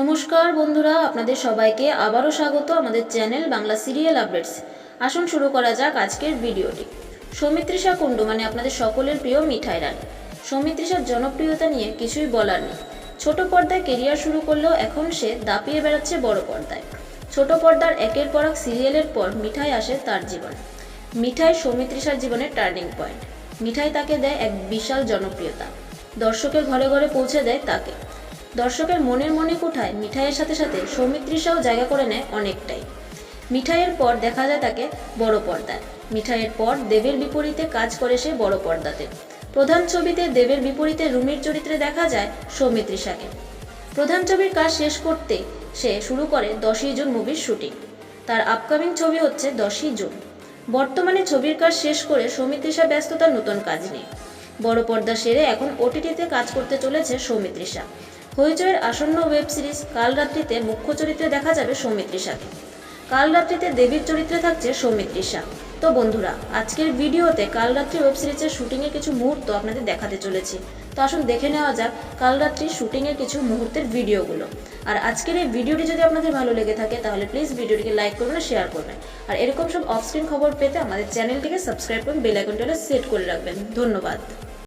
নমস্কার বন্ধুরা, আপনাদের সবাইকে আবারও স্বাগত আমাদের চ্যানেল বাংলা সিরিয়াল আপডেটস। আসুন শুরু করা যাক আজকের ভিডিওটি। সৌমিত্রিষা কুণ্ডু মানে আপনাদের সকলের প্রিয় মিঠাই রানী। সৌমিত্রিষার জনপ্রিয়তা নিয়ে কিছুই বলার নেই। ছোট পর্দায় কেরিয়ার শুরু করলেও এখন সে দাপিয়ে বেড়াচ্ছে বড় পর্দায়। ছোট পর্দার একের পর এক সিরিয়ালের পর মিঠাই আসে তার জীবনে। মিঠাই সৌমিত্রিষার জীবনের টার্নিং পয়েন্ট। মিঠাই তাকে দেয় এক বিশাল জনপ্রিয়তা। দর্শকের ঘরে ঘরে পৌঁছে দেয় তাকে। দর্শকের মনের মনে কোঠায় মিঠাইয়ের সাথে সাথে সৌমিত্রিষাও জায়গা করে নেয় অনেকটাই। মিঠাইয়ের পর দেখা যায় তাকে বড় পর্দায়। মিঠাইয়ের পর দেবের বিপরীতে কাজ করে সে বড় পর্দাতে। প্রধান ছবিতে দেবের বিপরীতে রুমির চরিত্রে দেখা যায় সৌমিত্রিষাকে প্রধান ছবির কাজ শেষ করতে সে শুরু করে দশই জুন মুভির শুটিং। তার আপকামিং ছবি হচ্ছে দশই জুন। বর্তমানে ছবির কাজ শেষ করে সৌমিত্রিষা ব্যস্ত তার নতুন কাজ নিয়ে। বড় পর্দা সেরে এখন ওটিটিতে কাজ করতে চলেছে সৌমিত্রিষা হইচয়ের আসন্ন ওয়েব সিরিজ কাল রাত্রিতে মুখ্য চরিত্রে দেখা যাবে সৌমিত্রিষাকে কাল রাত্রিতে দেবীর চরিত্রে থাকছে সৌমিত্রিষা তো বন্ধুরা, আজকের ভিডিওতে কাল রাত্রি ওয়েব সিরিজের শুটিংয়ের কিছু মুহূর্ত আপনাদের দেখাতে চলেছি। তো আসুন দেখে নেওয়া যাক কাল রাত্রি শুটিংয়ের কিছু মুহূর্তের ভিডিওগুলো। আর আজকের এই ভিডিওটি যদি আপনাদের ভালো লেগে থাকে, তাহলে প্লিজ ভিডিওটিকে লাইক করবেন শেয়ার করবেন আর এরকম সব অফ স্ক্রিন খবর পেতে আমাদের চ্যানেলটিকে সাবস্ক্রাইব করুন বেল আইকনটা সেট করে রাখবেন। ধন্যবাদ।